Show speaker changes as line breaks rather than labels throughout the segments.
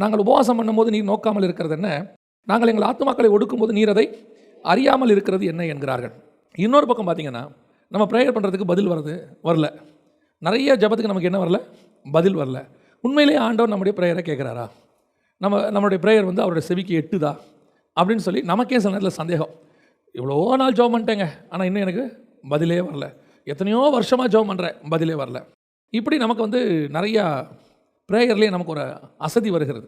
நாங்கள் உபவாசம் பண்ணும்போது நீர் நோக்காமல் இருக்கிறது என்ன? நாங்கள் எங்கள் ஆத்மாக்களை ஒடுக்கும்போது நீர் அதை அறியாமல் இருக்கிறது என்ன என்கிறார்கள். இன்னொரு பக்கம் பார்த்தீங்கன்னா நம்ம ப்ரேயர் பண்ணுறதுக்கு பதில் வருது வரல. நிறைய ஜபத்துக்கு நமக்கு என்ன வரல? பதில் வரல. உண்மையிலேயே ஆண்டவர் நம்முடைய ப்ரேயரை கேட்குறாரா? நம்ம நம்மளுடைய ப்ரேயர் வந்து அவருடைய செவிக்கு எட்டுதா? அப்படின்னு சொல்லி நமக்கே சில நேரத்தில் சந்தேகம். இவ்வளோ நாள் ஜோம் பண்ணிட்டேங்க. ஆனால் இன்னும் எனக்கு பதிலே வரல. எத்தனையோ வருஷமாக ஜோம் பண்ணுறேன் பதிலே வரல. இப்படி நமக்கு வந்து நிறையா ப்ரேயர்லேயே நமக்கு ஒரு அசதி வருகிறது.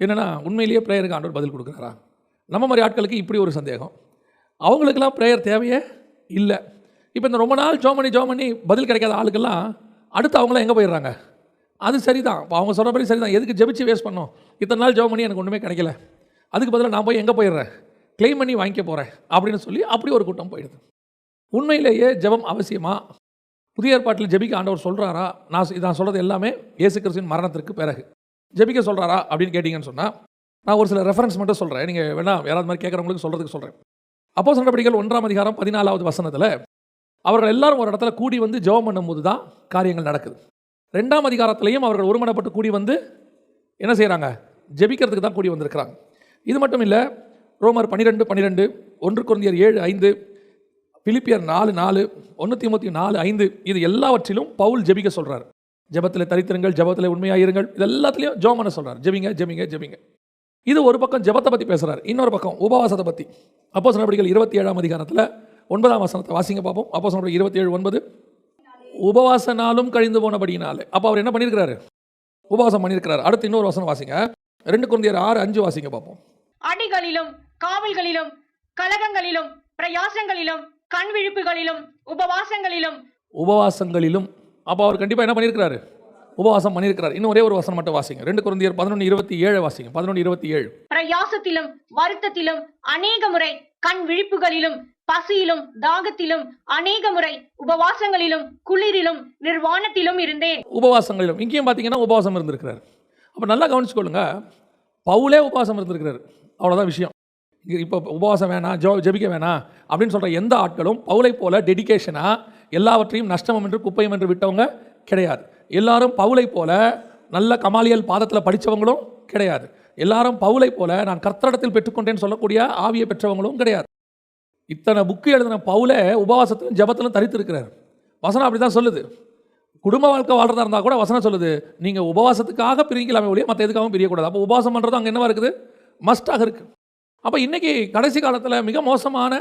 என்னென்னா உண்மையிலேயே ப்ரேயருக்கு ஆண்டவர் பதில் கொடுக்குறாரா? நம்ம மாதிரி ஆட்களுக்கு இப்படி ஒரு சந்தேகம். அவங்களுக்கெல்லாம் ப்ரேயர் தேவையே இல்லை. இப்போ இந்த ரொம்ப நாள் ஜோம் பண்ணி ஜோம் பண்ணி பதில் கிடைக்காத ஆளுக்கெல்லாம் அடுத்து அவங்களாம் எங்கே போயிடுறாங்க? அது சரிதான். இப்போ அவங்க சொல்கிறபடி சரிதான். எதுக்கு ஜெபிச்சு வேஸ்ட் பண்ணோம்? இத்தனை நாள் ஜோம் பண்ணி எனக்கு ஒன்றுமே கிடைக்கல. அதுக்கு பதிலாக நான் போய் எங்கே போயிடுறேன்? க்ளைம் பண்ணி வாங்கிக்க போகிறேன் அப்படின்னு சொல்லி அப்படி ஒரு கூட்டம் போயிடுது. உண்மையிலேயே ஜெபம் அவசியமாக புதிய ஏற்பாட்டில் ஜெபிக்க ஆண்டவர் சொல்கிறாரா நான் சொ- நான் சொல்கிறது எல்லாமே இயேசு கிறிஸ்துவின் மரணத்திற்கு பிறகு. ஜெபிக்க சொல்கிறாரா அப்படின்னு கேட்டிங்கன்னு சொன்னால் நான் ஒரு சில ரெஃபரன்ஸ் மட்டும் சொல்கிறேன் நீங்கள் வேணா யாராவது மாதிரி கேட்குறவங்களுக்கு சொல்கிறதுக்கு சொல்கிறேன் அப்போ சண்டபடிகள் ஒன்றாம் அதிகாரம் பதினாலாவது வசனத்தில் அவர்கள் எல்லாரும் ஒரு இடத்துல கூடி வந்து ஜெபம் பண்ணும்போது தான் காரியங்கள் நடக்குது. ரெண்டாம் அதிகாரத்திலையும் அவர்கள் ஒருமனப்பட்டு கூடி வந்து என்ன செய்கிறாங்க ஜெபிக்கிறதுக்கு தான் கூடி வந்திருக்கிறாங்க. இது மட்டும் இல்லை ரோமர் பன்னிரெண்டு பன்னிரெண்டு ஒன்று குழந்தையர் ஏழு ஐந்து பிலிப்பியர் நாலு நாலு ஒன்று முப்பத்தி நாலு ஐந்து இது எல்லாவற்றிலும் பவுல் ஜெபிக்க சொல்கிறார் ஜெபத்தில் தரித்திருங்கள் ஜெபத்தில் உண்மையாயிருங்கள் இது எல்லாத்துலேயும் ஜோம் பண்ண சொல்கிறார் ஜெபிங்க ஜெபிங்க ஜெபிங்க. இது ஒரு பக்கம் ஜெபத்தை பற்றி பேசுகிறார் இன்னொரு பக்கம் உபவாசத்தை பற்றி அப்போ நடவடிக்கைகள் இருபத்தி ஏழாம் அதிகாரத்தில் ஒன்பதாம் வசனத்தை வாசிங்க பார்ப்போம். அப்போ சொன்ன இருபத்தி ஏழு ஒன்பது. உபவாச நாளும் கழிந்து போனபடினாலே அப்போ அவர் என்ன பண்ணியிருக்கிறாரு? உபவாசம் பண்ணியிருக்கிறார். அடுத்து இன்னொரு வசனம் வாசிங்க. ரெண்டு குழந்தையர் ஆறு அஞ்சு வாசிங்க பார்ப்போம்.
அடிகளிலும் காவல்களிலும் கலகங்களிலும் பிரயாசங்களிலும் கண் விழிப்புகளிலும் உபவாசங்களிலும்.
உபவாசங்களிலும். அப்போ அவர் கண்டிப்பாக என்ன பண்ணியிருக்கிறாரு? உபவாசம் பண்ணியிருக்கிறார். இன்னும் ஒரே ஒரு வசனம் மட்டும் வாசிங்க. ரெண்டு குழந்தையர் பதினொன்று இருபத்தி ஏழு வாசிங்க. பதினொன்று இருபத்தி ஏழு.
பிரயாசத்திலும் வருத்தத்திலும் அநேக முறை கண் விழிப்புகளிலும் பசியிலும் தாகத்திலும் அநேக முறை உபவாசங்களிலும் குளிரிலும் நிர்வாணத்திலும் இருந்தேன்.
உபவாசங்களிலும். இங்கேயும் பார்த்தீங்கன்னா உபவாசம் இருந்திருக்கிறார். அப்போ நல்லா கவனிச்சுக்கொள்ளுங்க. பவுலே உபவாசம் இருந்திருக்கிறார். அவ்வளோதான் விஷயம். இப்போ உபவாசம் வேணாம் ஜோ ஜெபிக்க வேணாம் அப்படின்னு சொல்கிற எந்த ஆட்களும் பவுலை போல டெடிகேஷனாக எல்லாவற்றையும் நஷ்டமம் என்று குப்பையும் என்று விட்டவங்க கிடையாது. எல்லாரும் பவுலை போல நல்ல கமாலியல் பாதத்தில் படித்தவங்களும் கிடையாது. எல்லாரும் பவுலை போல நான் கர்த்தரிடத்தில் பெற்றுக்கொண்டேன்னு சொல்லக்கூடிய ஆவியை பெற்றவங்களும் கிடையாது. இத்தனை புக்கு எழுதின பவுலை உபவாசத்திலும் ஜெபத்திலும் தரித்திருக்கிறார். வசனம் அப்படி தான் சொல்லுது. குடும்ப வாழ்க்கை வாழ்றதா இருந்தால் கூட வசனம் சொல்லுது. நீங்கள் உபவாசத்துக்காக பிரிக்கலாமே ஒழிய மற்ற எதுக்காகவும் பிரியக்கூடாது. அப்போ உபவாசம் பண்ணுறது அங்கே என்னவா இருக்குது? மஸ்டாக இருக்குது அப்போ இன்றைக்கி கடைசி காலத்தில் மிக மோசமான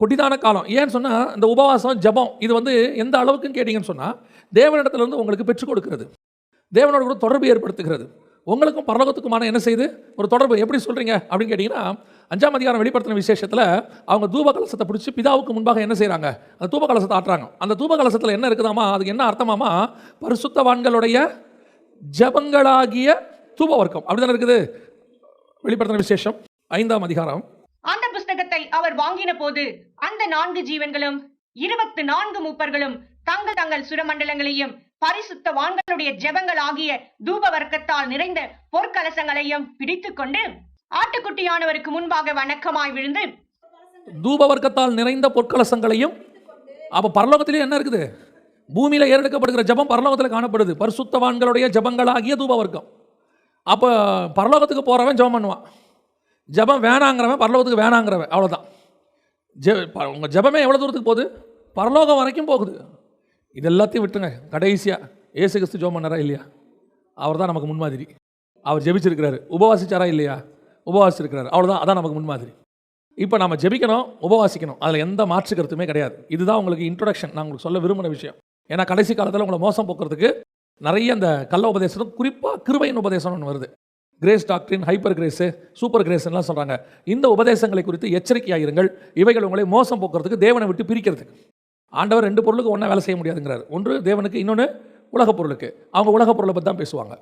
கொடிதான காலம். ஏன்னு சொன்னால் இந்த உபவாசம் ஜெபம் இது வந்து எந்த அளவுக்குன்னு கேட்டிங்கன்னு சொன்னால் தேவனிடத்துலேருந்து உங்களுக்கு பெற்றுக் கொடுக்கிறது. தேவனோட கூட தொடர்பு ஏற்படுத்துகிறது. உங்களுக்கும் பரலோகத்துக்குமான என்ன செய்யுது ஒரு தொடர்பு. எப்படி சொல்கிறீங்க அப்படின்னு கேட்டிங்கன்னா அஞ்சாம் அதிகாரம் வெளிப்படுத்தின விசேஷத்தில் அவங்க தூப கலசத்தை பிடிச்சி பிதாவுக்கு முன்பாக என்ன செய்கிறாங்க அந்த தூப கலசத்தை ஆட்டுறாங்க. அந்த தூப கலசத்தில் என்ன இருக்குதாமா? அதுக்கு என்ன அர்த்தமாமா? பரிசுத்தவான்களுடைய ஜபங்களாகிய தூப வர்க்கம் அப்படிதானே இருக்குது? வெளிப்படுத்தின விசேஷம். ஐந்தாம் அதிகாரம்.
அந்த புஸ்தகத்தை அவர் வாங்கின போது அந்த நான்கு ஜீவன்களும் இருபத்து நான்கு மூப்பர்களும் தங்கள் தங்கள் சுரமண்டலங்களையும் பரிசுத்த வான்களுடைய ஜெபங்கள் ஆகிய தூப வர்க்கத்தால் நிறைந்த பொற்கலசங்களையும் பிடித்துக்கொண்டு ஆட்டுக்குட்டியானவருக்கு முன்பாக வணக்கமாய் விழுந்து
தூப வர்க்கத்தால் நிறைந்த பொற்கலசங்களையும் அப்போ பரலோகத்திலே என்ன இருக்குது? பூமியில் ஏறெடுக்கப்படுகிற ஜெபம் பரலோகத்தில் காணப்படுது. பரிசுத்தவான்களுடைய ஜெபங்களாகிய தூப வர்க்கம் அப்போ பரலோகத்துக்கு போகிறவன் ஜெபம் பண்ணுவான். ஜெபம் வேணாங்கிறவன் பரலோகத்துக்கு வேணாங்கிறவன். அவ்வளோதான் ஜெ உங்கள் ஜெபமே எவ்வளோ தூரத்துக்கு போகுது? பரலோகம் வரைக்கும் போகுது. இது எல்லாத்தையும் விட்டுருங்க. கடைசியாக ஏசு கிறிஸ்து ஜோம் பண்ணாரா இல்லையா? அவர் தான் நமக்கு முன்மாதிரி. அவர் ஜெபிச்சிருக்கிறாரு. உபவாசிச்சாரா இல்லையா? உபவாசிச்சிருக்கிறாரு. அவ்வளோதான் அதான் நமக்கு முன்மாதிரி. இப்போ நம்ம ஜெபிக்கணும் உபவாசிக்கணும். அதில் எந்த மாற்று கருத்துமே கிடையாது. இதுதான் உங்களுக்கு இன்ட்ரொடக்ஷன் நான் உங்களுக்கு சொல்ல விரும்பின விஷயம். ஏன்னா கடைசி காலத்தில் உங்களை மோசம் போக்குறதுக்கு நிறைய அந்த கள்ள உபதேசம் குறிப்பாக கிருபையின் உபதேசம் ஒன்று வருது. கிரேஸ் டாக்டரின் ஹைப்பர் கிரேஸு சூப்பர் கிரேஸ்லாம் சொல்கிறாங்க இந்த உபதேசங்களை குறித்து எச்சரிக்கையாயிருங்கள். இவைகள் உங்களை மோசம் போக்குறதுக்கு தேவனை விட்டு பிரிக்கிறதுக்கு. ஆண்டவர் ரெண்டு பொருளுக்கு ஒன்றா வேலை செய்ய முடியாதுங்கிறார். ஒன்று தேவனுக்கு இன்னொன்று உலகப் பொருளுக்கு. அவங்க உலகப் பொருளை பற்றி தான் பேசுவாங்க.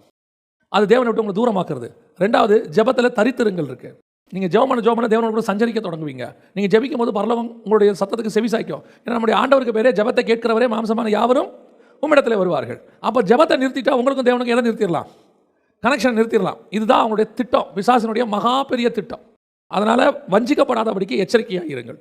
அது தேவனை விட்டு உங்களை தூரமாக்குறது. ரெண்டாவது ஜெபத்தில் தரித்திருங்கள் இருக்குது நீங்கள் ஜெபம் பண்ண ஜெபம் பண்ண தேவனோட கூட சஞ்சரிக்க தொடங்குவீங்க. நீங்கள் ஜெபிக்கும் போது பரலவம் உங்களுடைய சத்தத்துக்கு செவி சாய்க்கும். ஏன்னா நம்முடைய ஆண்டவருக்கு பேரே ஜெபத்தை கேட்கிறவரே மாம்சமான யாவரும் உம்மிடத்தில் வருவார்கள். அப்போ ஜெபத்தை நிறுத்திட்டா உங்களுக்கும் தேவனுக்கும் எதை நிறுத்திடலாம்? கனெக்ஷன் நிறுத்திடலாம். இதுதான் அவங்களுடைய திட்டம். பிசாசினுடைய மகா பெரிய திட்டம். அதனால் வஞ்சிக்கப்படாதபடிக்கு எச்சரிக்கையாக இருங்கள்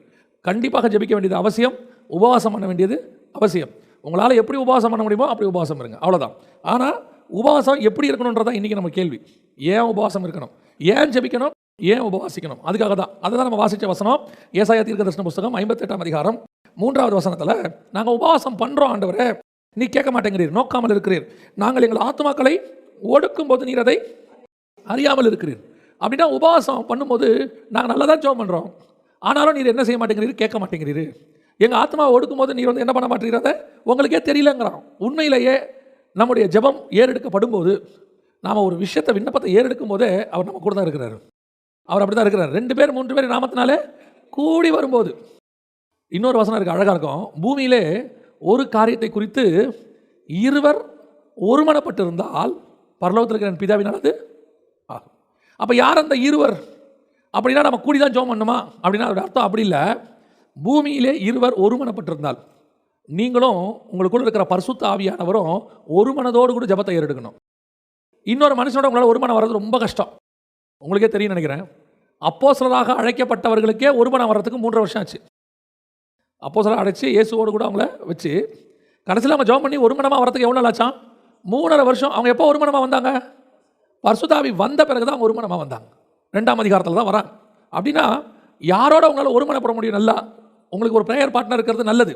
கண்டிப்பாக ஜெபிக்க வேண்டியது அவசியம். உபவாசம் பண்ண வேண்டியது அவசியம். உங்களால் எப்படி உபவாசம் பண்ண முடியுமோ அப்படி உபவாசம் இருங்க. அவ்வளோதான் ஆனால் உபவாசம் எப்படி இருக்கணுன்றதான் இன்றைக்கி நம்ம கேள்வி. ஏன் உபவாசம் இருக்கணும்? ஏன் ஜெபிக்கணும்? ஏன் உபவாசிக்கணும்? அதுக்காக தான். அதுதான் நம்ம வாசிச்ச வசனம். ஏசாய தீர்க்கதர்ஷன புஸ்தகம் ஐம்பத்தெட்டாம் அதிகாரம் மூன்றாவது வசனத்தில் நாங்கள் உபவாசம் பண்ணுறோம் ஆண்டவரே நீ கேட்க மாட்டேங்கிறீர். நோக்காமல் இருக்கிறீர். நாங்கள் எங்கள் ஆத்மாக்களை ஒடுக்கும் போது நீர் அதை அறியாமல் இருக்கிறீர். அப்படின்னா உபவாசம் பண்ணும்போது நாங்கள் நல்லா தான் ஜோம் பண்ணுறோம் ஆனாலும் நீர் என்ன செய்ய மாட்டேங்கிறீர் கேட்க மாட்டேங்கிறீர். எங்கள் ஆத்மாவை ஒடுக்கும் போது நீர் வந்து என்ன பண்ண மாட்டேங்கிறத உங்களுக்கே தெரியலங்கிறான். உண்மையிலேயே நம்முடைய ஜெபம் ஏறெடுக்கப்படும் போது நாம் ஒரு விஷயத்தை விண்ணப்பத்தை ஏறெடுக்கும் போதே அவர் நம்ம கூட தான் இருக்கிறார். அவர் அப்படி தான் இருக்கிறார். ரெண்டு பேர் மூன்று பேர் நாமத்தினாலே கூடி வரும்போது. இன்னொரு வசனம் இருக்குது அழகாக இருக்கும். பூமியிலே ஒரு காரியத்தை குறித்து இருவர் ஒருமனப்பட்டிருந்தால் பரலோகத்தில் இருக்கிற என் பிதாவினாலது ஆகும். அப்போ யார் அந்த இருவர்? அப்படின்னா நம்ம கூடி தான் ஜோம் பண்ணுமா? அப்படின்னா அதோட அர்த்தம் அப்படி இல்லை. பூமியிலே இருவர் ஒருமனப்பட்டிருந்தால். நீங்களும் உங்களுக்குள்ள இருக்கிற பரிசுத்த ஆவியானவரும் ஒரு மனதோடு கூட ஜபத்தை ஏறெடுக்கணும். இன்னொரு மனுஷனோட உங்களால் ஒரு மனம் வர்றது ரொம்ப கஷ்டம். உங்களுக்கே தெரியும் நினைக்கிறேன். அப்போஸ்தலராக அழைக்கப்பட்டவர்களுக்கே ஒரு மனம் வர்றதுக்கு மூன்றரை வருஷம் ஆச்சு. அப்போஸ்தலராக அழைச்சி இயேசுவோடு கூட அவங்கள வச்சு கடைசியில் அவங்க ஜோம் பண்ணி ஒரு மனமாக வரதுக்கு எவ்வளோ நாள் மூணரை வருஷம். அவங்க எப்போ ஒருமனமாக வந்தாங்க? பர்சுதாவி வந்த பிறகு தான் அவங்க மனமாக வந்தாங்க. ரெண்டாம் அதிகாரத்தில் தான் வராங்க. அப்படின்னா யாரோட உங்களால் ஒருமனப்பட முடியும்? நல்லா உங்களுக்கு ஒரு ப்ரேயர் பார்ட்னர் இருக்கிறது நல்லது.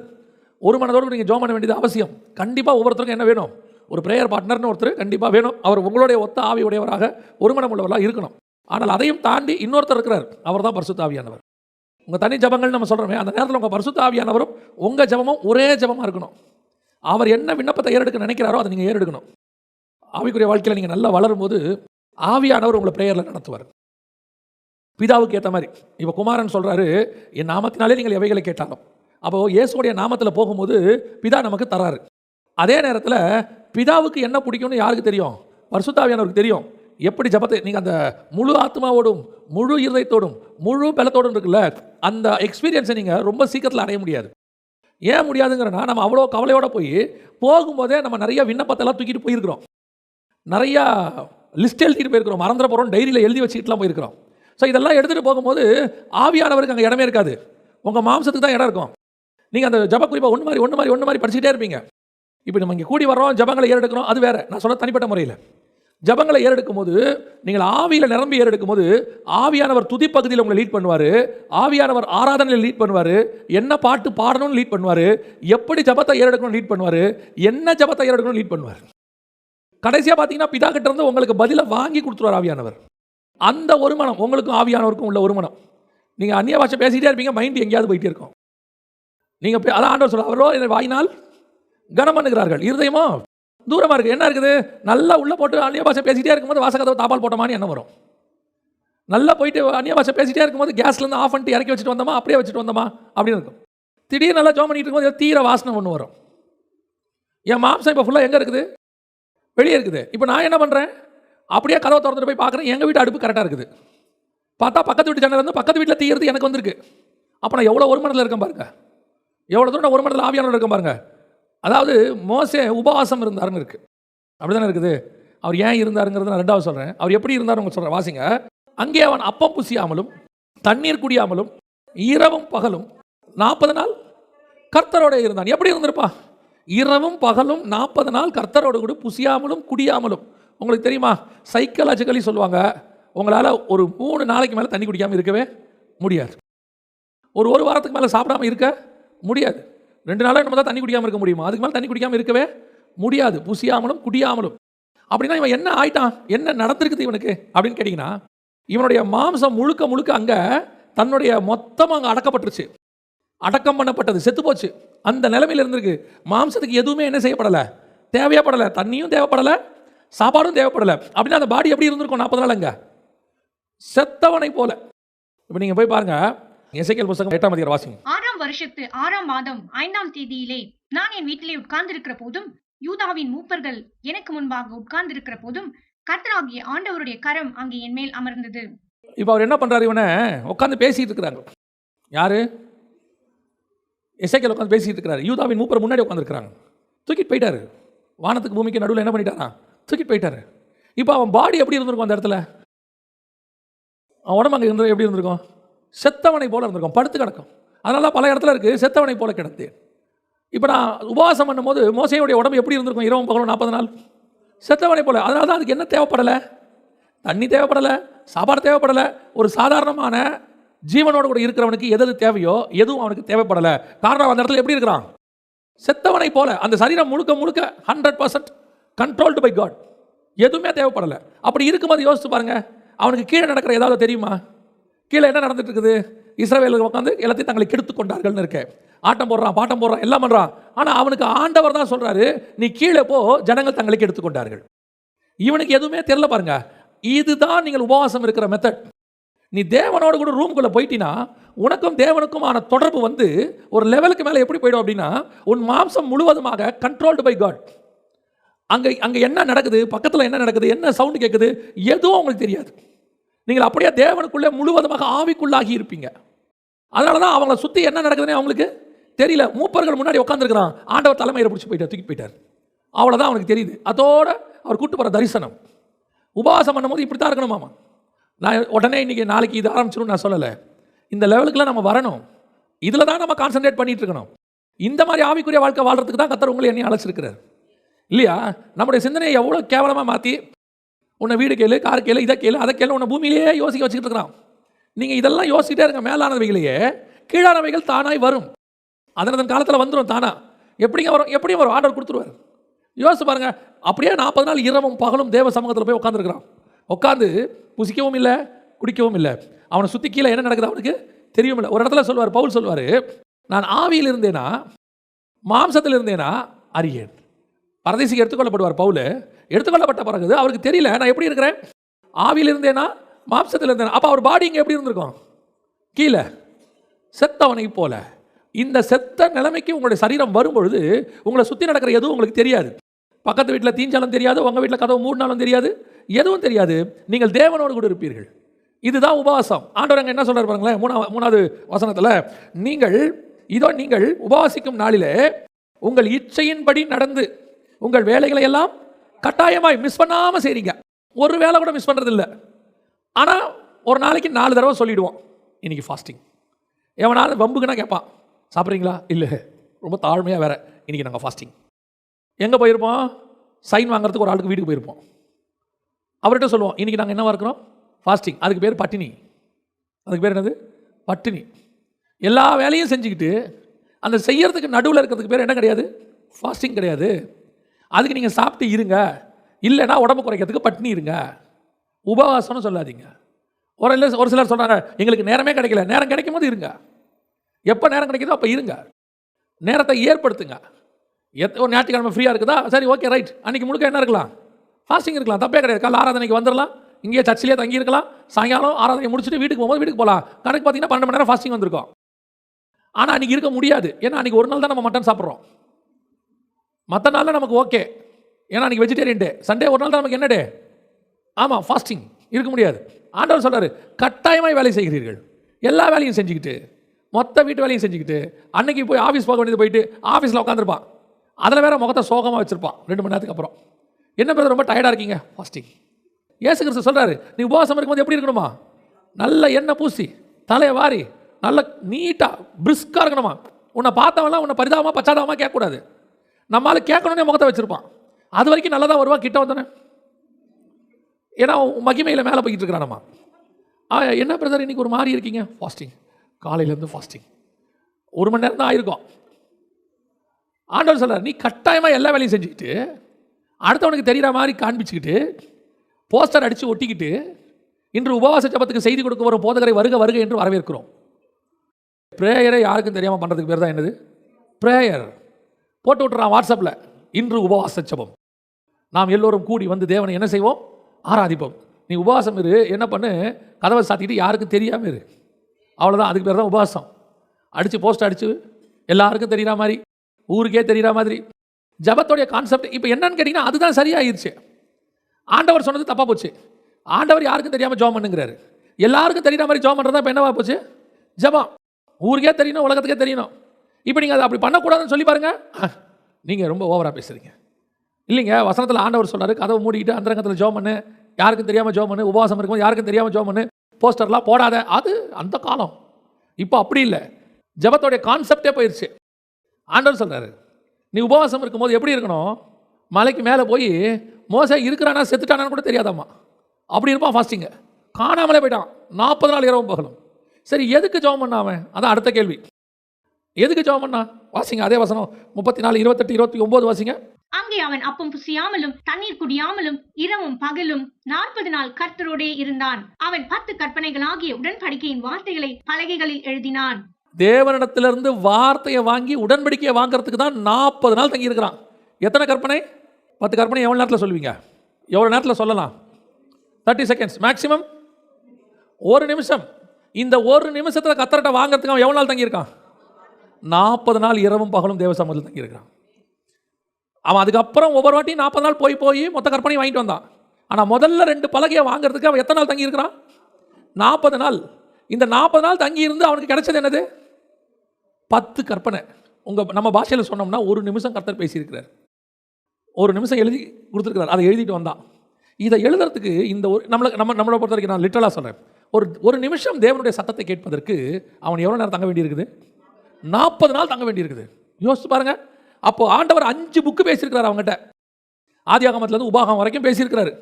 ஒரு மனதோடு நீங்கள் ஜோம் பண்ண வேண்டியது அவசியம். கண்டிப்பாக ஒவ்வொருத்தருக்கும் என்ன வேணும்? ஒரு ப்ரேயர் பார்ட்னர்னு ஒருத்தர் கண்டிப்பாக வேணும். அவர் உங்களுடைய ஒத்த ஆவியுடையவராக ஒரு மனம் உள்ளவராக இருக்கணும். ஆனால் அதையும் தாண்டி இன்னொருத்தர் இருக்கிறார். அவர் தான் பர்சுத்தாவியானவர் உங்கள் தனி ஜபங்கள் நம்ம சொல்கிறோமே அந்த நேரத்தில் உங்கள் பர்சுத்தாவியானவரும் உங்கள் ஜபமும் ஒரே ஜபமாக இருக்கணும். அவர் என்ன விண்ணப்பத்தை ஏறெடுக்க நினைக்கிறாரோ அதை நீங்கள் ஏறெடுக்கணும். ஆவிக்குரிய வாழ்க்கையில் நீங்கள் நல்லா வளரும்போது ஆவியானவர் உங்களை ப்ரேயரில் நடத்துவார். பிதாவுக்கு ஏற்ற மாதிரி. இப்போ குமாரன் சொல்கிறாரு என் நாமத்தினாலே நீங்கள் எவைகளை கேட்டாலும்? அப்போது இயேசுடைய நாமத்தில் போகும்போது பிதா நமக்கு தராரு. அதே நேரத்தில் பிதாவுக்கு என்ன பிடிக்கும்னு யாருக்கு தெரியும்? வருஷத்தாவியானவருக்கு தெரியும். எப்படி ஜபத்தை நீங்கள் அந்த முழு ஆத்மாவோடும் முழு இருதயத்தோடும் முழு பலத்தோடும் இருக்குல்ல அந்த எக்ஸ்பீரியன்ஸை நீங்கள் ரொம்ப சீக்கிரத்தில் அடைய முடியாது. ஏன் முடியாதுங்கிறனா நம்ம அவ்வளோ கவலையோடு போய் போகும்போதே நம்ம நிறைய விண்ணப்பத்தெல்லாம் தூக்கிட்டு போயிருக்கிறோம். நிறையா லிஸ்ட் எழுதிட்டு போயிருக்கிறோம். மறந்துட போகிறோம் டைரியில் எழுதி வச்சுக்கிட்டுலாம் போயிருக்கிறோம். ஸோ இதெல்லாம் எடுத்துகிட்டு போகும்போது ஆவியானவருக்கு அங்கே இடமே இருக்காது. உங்கள் மாம்சத்துக்கு தான் இடம் இருக்கும். நீங்கள் அந்த ஜப குறிப்பாக ஒன்று மாதிரி ஒன்று மாதிரி ஒன்று மாதிரி படிச்சுட்டே இருப்பீங்க. இப்போ நம்ம இங்கே கூடி வர்றோம் ஜபங்களை ஏறெடுக்கிறோம் அது வேறு. நான் சொல்ல தனிப்பட்ட முறையில். ஜபங்களை ஏறெடுக்கும் போது நீங்கள் ஆவியில் நிரம்பி ஏறெடுக்கும் போது ஆவியானவர் துதிப்பகுதியில் உங்களை லீட் பண்ணுவார் ஆவியானவர் ஆராதனையில் லீட் பண்ணுவார் என்ன பாட்டு பாடணும்னு லீட் பண்ணுவார் எப்படி ஜபத்தை ஏறெடுக்கணும்னு லீட் பண்ணுவார் என்ன ஜபத்தை ஏறெடுக்கணும்னு லீட் பண்ணுவார். கடைசியாக பார்த்தீங்கன்னா பிதா கிட்ட இருந்து உங்களுக்கு பதிலை வாங்கி கொடுத்துருவார் ஆவியானவர். அந்த ஒருமனம் உங்களுக்கும் ஆவியானவருக்கும் உள்ள ஒருமனம் நீங்கள் அந்நிய பாஷை பேசிக்கிட்டே இருப்பீங்க மைண்ட் எங்கேயாவது போயிட்டே இருக்கும். நீங்கள் அதான் ஆண்டவர் சொல்ல அவரோ என்னை வாயினால் கனம் பண்ணுகிறார்கள் இருதயமோ? தூரமாக இருக்குது என்ன இருக்குது? நல்லா உள்ளே போட்டு அந்நிய பாஷை பேசிகிட்டே இருக்கும்போது வாசகதவை தாப்பால் போட்டோமான்னு என்ன வரும். நல்லா போயிட்டு அந்நிய பாஷை பேசிகிட்டே இருக்கும்போது கேஸ்லேருந்து ஆஃப் பண்ணிட்டு இறக்கி வச்சுட்டு வந்தோமா? அப்படியே வச்சுட்டு வந்தோமா? அப்படின்னு இருக்கும். திடீர்னு நல்லா ஜோம் பண்ணிட்டு இருக்கும்போது தீர வாசனை ஒன்று வரும். என் மாம்சம் இப்போ ஃபுல்லாக எங்கே இருக்குது? வெளியே இருக்குது. இப்போ நான் என்ன பண்ணுறேன் அப்படியே கதவை திறந்துட்டு போய் பார்க்குறேன் எங்கள் வீட்டு அடுப்பு கரெக்டாக இருக்குது. பார்த்தா பக்கத்து வீட்டு ஜன்னல் வந்து பக்கத்து வீட்டில் தீயறது எனக்கு வந்திருக்கு. அப்போ நான் எவ்வளோ ஒரு மண்டலில் இருக்கேன் பாருங்க. எவ்வளோ தூரம் நான் ஒரு மண்டலில் ஆவியானவர் இருக்கேன் பாருங்க. அதாவது மோசே உபவாசம் இருந்தாருன்னு இருக்கு. அப்படி தானே இருக்குது? அவர் ஏன் இருந்தாருங்கிறது நான் ரெண்டாவது சொல்கிறேன் அவர் எப்படி இருந்தார் உங்களுக்கு சொல்கிறேன் வாசிங்க. அங்கே அவன் அப்பம் புசியாமலும் தண்ணீர் குடியாமலும் இரவும் பகலும் நாற்பது நாள் கர்த்தரோட இருந்தான். எப்படி இருந்திருப்பா? இரவும் பகலும் நாற்பது நாள் கர்த்தரோடு கூட புசியாமலும் குடியாமலும். உங்களுக்கு தெரியுமா? சைக்கலாஜிக்கலி சொல்லுவாங்க. உங்களால் ஒரு மூணு நாளைக்கு மேலே தண்ணி குடிக்காமல் இருக்கவே முடியாது. ஒரு ஒரு வாரத்துக்கு மேலே சாப்பிடாம இருக்க முடியாது. ரெண்டு நாளாக நம்ம தான் தண்ணி குடிக்காமல் இருக்க முடியுமா? அதுக்கு மேலே தண்ணி குடிக்காமல் இருக்கவே முடியாது. புசியாமலும் குடியாமலும். அப்படின்னா இவன் என்ன ஆயிட்டான்? என்ன நடந்திருக்குது இவனுக்கு? அப்படின்னு கேட்டிங்கன்னா இவனுடைய மாம்சம் முழுக்க முழுக்க அங்கே தன்னுடைய மொத்தமாக அங்கே அடக்கப்பட்டுருச்சு. அடக்கம் பண்ணப்பட்டது செத்து போச்சு. அந்த நிலைமையில் இருந்திருக்கு. மாம்சத்துக்கு எதுவுமே என்ன செய்யப்படலை? தேவையப்படலை. தண்ணியும் தேவைப்படலை சாப்பாடும் தேவைப்படலை. அப்படின்னா அந்த பாடி எப்படி இருந்திருக்கும் நாற்பது நாள் அங்கே? செத்தவனை போல. இப்போ நீங்கள் போய் பாருங்கள் எசைக்கல் புஸ்தகம் எட்டாம் அதிகார வாசிங்க.
ஆறாம் வருஷத்து ஆறாம் மாதம் ஐந்தாம் தேதியிலே நான் என் வீட்டிலே உட்கார்ந்திருக்கிற போதும் யூதாவின் மூப்பர்கள் எனக்கு முன்பாக உட்கார்ந்திருக்கிற போதும் கர்த்தராகிய ஆண்டவருடைய கரம் அங்கே என் மேல் அமர்ந்தது.
இப்போ அவர் என்ன பண்ணுறாரு இவனை? உட்காந்து பேசிட்டு இருக்கிறாங்க. யாரு? எசைக்கல் உட்காந்து பேசிட்டு இருக்கிறாரு. யூதாவின் மூப்பர் முன்னாடி உட்காந்துருக்கிறாங்க தூக்கிட்டு போயிட்டாரு. வானத்துக்கு பூமிக்கு நடுவில் என்ன பண்ணிட்டாரா? தூக்கிட்டு போயிட்டாரு. இப்போ அவன் பாடி எப்படி இருந்திருக்கும் அந்த இடத்துல? அவன் உடம்பு அங்கே இருந்து எப்படி இருந்திருக்கும்? செத்தவனை போல இருந்திருக்கும். படுத்து கிடக்கும். அதனால பல இடத்துல இருக்குது செத்தவனை போல கிடந்தேன். இப்போ நான் உபவாசம் பண்ணும்போது மோசையுடைய உடம்பு எப்படி இருந்திருக்கும்? இரவும் பகலும் நாற்பது நாள். செத்தவனை போல. அதனால தான் அதுக்கு என்ன தேவைப்படலை? தண்ணி தேவைப்படலை சாப்பாடு தேவைப்படலை. ஒரு சாதாரணமான ஜீவனோடு கூட இருக்கிறவனுக்கு எது தேவையோ எதுவும் அவனுக்கு தேவைப்படலை. காரணம் அந்த இடத்துல எப்படி இருக்கிறான்? செத்தவனை போல. அந்த சரீரம் முழுக்க முழுக்க hundred percent controlled by God எதுவுமே தேவைப்படலை. அப்படி இருக்கும்போது யோசிச்சு பாருங்க. அவனுக்கு கீழே நடக்கிற ஏதாவது தெரியுமா? கீழே என்ன நடந்துட்டு இருக்குது இஸ்ரவேலுக்கு உட்காந்து எல்லாத்தையும் தங்களை கெடுத்து கொண்டார்கள்னு இருக்கேன் ஆட்டம் போடுறான் பாட்டம் போடுறான் எல்லாம் பண்ணுறான் ஆனால் அவனுக்கு ஆண்டவர் தான் சொல்கிறாரு நீ கீழே போ ஜனங்கள் தங்களை கெடுத்து கொண்டார்கள். இவனுக்கு எதுவுமே தெரியல பாருங்க. இதுதான் நீங்கள் உபவாசம் இருக்கிற மெத்தட் நீ தேவனோடு கூட ரூம்குள்ளே போயிட்டினா உனக்கும் தேவனுக்குமான தொடர்பு வந்து ஒரு லெவலுக்கு மேலே எப்படி போயிடும் அப்படின்னா உன் மாம்சம் முழுவதுமாக கண்ட்ரோல்டு பை காட் அங்கே அங்கே என்ன நடக்குது? பக்கத்தில் என்ன நடக்குது? என்ன சவுண்டு கேட்குது எதுவும் உங்களுக்கு தெரியாது. நீங்கள் அப்படியே தேவனுக்குள்ளே முழுவதுமாக ஆவிக்குள்ளாகி இருப்பீங்க. அதனால தான் அவங்கள சுற்றி என்ன நடக்குதுன்னு அவங்களுக்கு தெரியல. மூப்பர்கள் முன்னாடி உட்காந்துருக்கிறான் ஆண்டவர் தலைமையை பிடிச்சி போயிட்டார் தூக்கி போயிட்டார். அவ்வளோதான் அவனுக்கு தெரியுது. அதோட அவர் கூட்டு போகிற தரிசனம். உபவாசம் பண்ணும்போது இப்படி தான் இருக்கணுமாமா நான் உடனே இன்றைக்கி நாளைக்கு இது ஆரம்பிச்சிடும் நான் சொல்லலை. இந்த லெவலுக்குலாம் நம்ம வரணும். இதில் தான் நம்ம கான்சென்ட்ரேட் பண்ணிகிட்டு இருக்கணும். இந்த மாதிரி ஆவிக்குரிய வாழ்க்கை வாழ்றதுக்கு தான் கத்தர் உங்களை என்னையும் அழைச்சிருக்கிறார். இல்லையா? நம்முடைய சிந்தனையை எவ்வளோ கேவலமாக மாற்றி உன்னை வீடு கேளு கார் கேளு இதை கேளு அதை கேளு உன்னை பூமியிலேயே யோசிக்க வச்சுக்கிட்டு இருக்கிறான். நீங்கள் இதெல்லாம் யோசிக்கிட்டே இருங்க மேலானவைகளையே. கீழானவைகள் தானாய் வரும். அதனதன் காலத்தில் வந்துடும் தானா? எப்படிங்க வரும்? எப்படியும் வரும் ஆர்டர் கொடுத்துருவார். யோசிச்சு பாருங்க அப்படியே நாற்பது நாள் இரவும் பகலும் தேவ சமூகத்தில் போய் உட்காந்துருக்கிறான் உட்காந்து புசிக்கவும் இல்லை குடிக்கவும் இல்லை. அவனை சுற்றி கீழே என்ன நடக்குது அவனுக்கு? தெரியவும் இல்லை. ஒரு இடத்துல சொல்வார் பவுல் சொல்வார் நான் ஆவியில் இருந்தேனா மாம்சத்தில் இருந்தேனா அறியேன் பரதேசிக்கு எடுத்துக்கொள்ளப்படுவார் பவுல். எடுத்துக்கொள்ளப்பட்ட பிறகு அவருக்கு தெரியல நான் எப்படி இருக்கிறேன்? ஆவியில் இருந்தேனா? மாம்சத்தில் இருந்தேனா? அப்போ அவர் பாடி இங்கே எப்படி இருந்திருக்கும்? கீழே. செத்தவனை போல. இந்த செத்த நிலைமைக்கு உங்களுடைய சரீரம் வரும்பொழுது உங்களை சுற்றி நடக்கிற எதுவும் உங்களுக்கு தெரியாது. பக்கத்து வீட்டில் தீஞ்சாலும் தெரியாது உங்கள் வீட்டில் கதவு மூடினாலும் தெரியாது எதுவும் தெரியாது. நீங்கள் தேவனோடு கூட இருப்பீர்கள். இதுதான் உபவாசம். ஆண்டவர் அங்கே என்ன சொல்கிறார் பாருங்களேன் மூணாவது மூணாவது வசனத்தில் நீங்கள் இதோ நீங்கள் உபவாசிக்கும் நாளிலே உங்கள் இச்சையின்படி நடந்து உங்கள் வேலைகளை எல்லாம் கட்டாயமாய் மிஸ் பண்ணாமல் செய்கிறீங்க ஒரு வேலை கூட மிஸ் பண்ணுறது இல்லை ஆனால் ஒரு நாளைக்கு நாலு தடவை சொல்லிவிடுவோம் இன்றைக்கி ஃபாஸ்டிங் எவனாலும் வம்புக்குன்னா கேட்பான் சாப்பிட்றீங்களா? இல்லை. ரொம்ப தாழ்மையாக வேற இன்னைக்கு நாங்கள் ஃபாஸ்டிங் எங்கே போயிருப்போம்? சைன் வாங்குறதுக்கு ஒரு ஆளுக்கு வீட்டுக்கு போயிருப்போம். அவர்கிட்ட சொல்லுவோம் இன்னைக்கு நாங்கள் என்னவா இருக்கிறோம்? ஃபாஸ்டிங் அதுக்கு பேர் பட்டினி. அதுக்கு பேர் என்னது? பட்டினி. எல்லா வேலையும் செஞ்சுக்கிட்டு அந்த செய்யறதுக்கு நடுவில் இருக்கிறதுக்கு பேர் என்ன கிடையாது? ஃபாஸ்டிங் கிடையாது. அதுக்கு நீங்கள் சாப்பிட்டு இருங்க. இல்லைன்னா உடம்பு குறைக்கிறதுக்கு பட்டினி இருங்க. உபவாசம்னு சொல்லாதீங்க. ஒரு இல்லை ஒரு சிலர் சொல்கிறாங்க எங்களுக்கு நேரமே கிடைக்கல. நேரம் கிடைக்கும் போது இருங்க. எப்போ நேரம் கிடைக்குதோ அப்போ இருங்க. நேரத்தை ஏற்படுத்துங்க. எத் ஒரு ஞாயிற்றுக்கிழமை ஃப்ரீயாக இருக்குதா? சரி ஓகே ரைட் அன்றைக்கி முழுக்க என்ன இருக்கலாம்? ஃபாஸ்டிங் இருக்கலாம். தப்பே கிடையாது. காலைல ஆராதனைக்கு வந்துடலாம். இங்கேயே சர்ச்சிலே தங்கி இருக்கலாம் சாயங்காலம் ஆராதனை முடிச்சுட்டு வீட்டுக்கு போகும்போது வீட்டுக்கு போகலாம் கணக்கு பார்த்தீங்கன்னா பன்னெண்டு மணி நேரம் ஃபாஸ்டிங் வந்திருக்கோம். ஆனால் அன்றைக்கி இருக்க முடியாது. ஏன்னா அன்றைக்கி ஒரு நாள் தான் நம்ம மட்டன் சாப்பிட்றோம். மற்ற நாளில் நமக்கு ஓகே ஏன்னா அன்றைக்கி வெஜிடேரியன் டே சண்டே ஒரு நாள் தான் நமக்கு என்ன டே ஆமாம் ஃபாஸ்டிங் இருக்க முடியாது. ஆண்டவர் சொல்கிறார் கட்டாயமாக வேலை செய்கிறீர்கள். எல்லா வேலையும் செஞ்சுக்கிட்டு மொத்த வீட்டு வேலையும் செஞ்சுக்கிட்டு அன்னைக்கு போய் ஆஃபீஸ் போக வேண்டியது போயிட்டு ஆஃபீஸில் உட்காந்துருப்பான் அதில் வேறு முகத்தை சோகமாக வச்சுருப்பான் ரெண்டு மணி நேரத்துக்கு அப்புறம். என்ன பிரதர் ரொம்ப டயர்டாக இருக்கீங்க? ஃபாஸ்டிங் ஏசு கிறிஸ்து சொல்கிறாரு நீ உபவாசம் இருக்கும்போது எப்படி இருக்கணுமா? நல்ல எண்ணெய் பூசி தலையை வாரி நல்ல நீட்டாக பிரிஸ்காக இருக்கணுமா? உன்னை பார்த்தவன்லாம் உன்னை பரிதாபமாக பச்சாதாபமாக கேட்கக்கூடாது. நம்மளால் கேட்கணுன்னே முகத்தை வச்சுருப்பான். அது வரைக்கும் நல்லதாக வருவா கிட்ட வந்தோன்னே ஏன்னா மகிமையில் மேலே போய்கிட்டு இருக்கிறானம்மா ஆ என்ன பிரதர் இன்றைக்கி ஒரு மாதிரி இருக்கீங்க? ஃபாஸ்டிங் காலையிலேருந்து ஃபாஸ்டிங் ஒரு மணி நேரம் தான் ஆயிருக்கும். ஆண்டவர் சொல்கிறார் நீ கட்டாயமாக எல்லா வேலையும் செஞ்சுக்கிட்டு அடுத்தவனுக்கு தெரிகிற மாதிரி காண்பிச்சுக்கிட்டு போஸ்டர் அடித்து ஒட்டிக்கிட்டு இன்று உபவாச ஜபத்துக்கு செய்தி கொடுக்க வரும் போதகரை வருக வருக என்று வரவேற்கிறோம். ப்ரேயரை யாருக்கும் தெரியாமல் பண்ணுறதுக்கு பேர் தான் என்னது? ப்ரேயர் போட்டு விட்டுறான் வாட்ஸ்அப்பில். இன்று உபவாச ஜபம் நாம் எல்லோரும் கூடி வந்து தேவனை என்ன செய்வோம்? ஆராதிப்போம். நீ உபவாசம் இரு. என்ன பண்ணு? கதவை சாத்திக்கிட்டு யாருக்கும் தெரியாமல் இரு. அவ்வளோதான் அதுக்கு பேர் தான் உபவாசம். அடித்து போஸ்ட் அடித்து எல்லாருக்கும் தெரிகிற மாதிரி ஊருக்கே தெரிகிற மாதிரி. ஜபத்தோடைய கான்செப்ட் இப்போ என்னன்னு கேட்டிங்கன்னா அதுதான் சரியாயிருச்சு. ஆண்டவர் சொன்னது தப்பாக போச்சு. ஆண்டவர் யாருக்கும் தெரியாமல் ஜோம் பண்ணுங்கிறாரு. எல்லாருக்கும் தெரிகிற மாதிரி ஜோம் பண்ணுறதா இப்போ என்னவா போச்சு? ஜபம். ஊருக்கே தெரியணும் உலகத்துக்கே தெரியணும். இப்போ நீங்கள் அதை அப்படி பண்ணக்கூடாதுன்னு சொல்லி பாருங்க. நீங்கள் ரொம்ப ஓவராக பேசுகிறீங்க இல்லைங்க வசனத்தில் ஆண்டவர் சொன்னார் கதவை மூடிக்கிட்டு அந்தரங்கத்தில் ஜோம் பண்ணு. யாருக்கும் தெரியாமல் ஜோம் பண்ணு. உபவாசம் இருக்கும்போது யாருக்கும் தெரியாமல் ஜோம் பண்ணு. போஸ்டர்லாம் போடாத. அது அந்த காலம். இப்போ அப்படி இல்லை. ஜபத்தோடைய கான்செப்டே போயிடுச்சு ஆண்டவர் சொல்கிறாரு நீ உபவாசம் இருக்கும்போது எப்படி இருக்கணும்? மலைக்கு மேலே போய் மோச இருக்கிறானா செத்துட்டானான்னு கூட தெரியாதாம்மா. அப்படி இருப்பான் ஃபாஸ்டிங்க காணாமலே போயிட்டான். நாற்பது நாள் இரவும் பகலும். சரி எதுக்கு ஜெபம் பண்ண அதான் அடுத்த கேள்வி. எதுக்கு ஜெபம் பண்ணா? வாசிங்க அதே வசனம். முப்பத்தி நாலு இருபத்தெட்டு இருபத்தி ஒம்பது வாசிங்க.
அங்கே அவன் அப்பம் புசியாமலும் தண்ணீர் குடியாமலும் இரவும் பகலும் நாற்பது நாள் கர்த்தரோடே இருந்தான். அவன் பத்து கற்பனைகளாகிய உடன்படிக்கையின் வார்த்தைகளை பலகைகளில் எழுதினான்.
தேவனிடத்திலிருந்து வார்த்தையை வாங்கி உடன்படிக்கையை வாங்குறதுக்கு தான் நாற்பது நாள் தங்கி இருக்கிறான் எத்தனை கற்பனை? பத்து கற்பனை எவ்வளோ நேரத்தில் சொல்லுவீங்க? எவ்வளோ நேரத்தில் சொல்லலாம்? தேர்ட்டி செகண்ட்ஸ் மேக்ஸிமம் ஒரு நிமிஷம். இந்த ஒரு நிமிஷத்தில் கத்தரட்டை வாங்குறதுக்கு அவன் எவ்வளோ நாள் தங்கியிருக்கான்? நாற்பது நாள் இரவும் பகலும் தேவ சமூகத்தில் அவன் அதுக்கப்புறம் ஒவ்வொரு வாட்டியும் நாற்பது நாள் போய் போய் மொத்த கற்பனையும் வாங்கிட்டு வந்தான். ஆனால் முதல்ல ரெண்டு பலகையை வாங்குறதுக்கு அவன் எத்தனை நாள் தங்கியிருக்கிறான்? நாற்பது நாள். இந்த நாற்பது நாள் தங்கியிருந்து அவனுக்கு கிடைச்சது என்னது? பத்து கற்பனை. உங்கள் நம்ம பாஷையில் சொன்னோம்னா ஒரு நிமிஷம் கர்த்தர் பேசியிருக்கிறார். ஒரு நிமிஷம் எழுதி கொடுத்துருக்கிறார். அதை எழுதிட்டு வந்தான். இதை எழுதுறதுக்கு இந்த ஒரு நம்மளை நம்ம நம்மளை பொறுத்த வரைக்கும் நான் லிட்டலாக சொல்கிறேன் ஒரு ஒரு நிமிஷம் தேவனுடைய சத்தத்தை கேட்பதற்கு அவன் எவ்வளோ நேரம் தங்க வேண்டியிருக்குது? நாற்பது நாள் தங்க வேண்டியிருக்குது. யோசிச்சு பாருங்க. அப்போ ஆண்டவர் அஞ்சு புக்கு பேசியிருக்கிறார் அவங்ககிட்ட. ஆதியாகமத்துலேருந்து உபாகம் வரைக்கும் பேசியிருக்கிறாரு.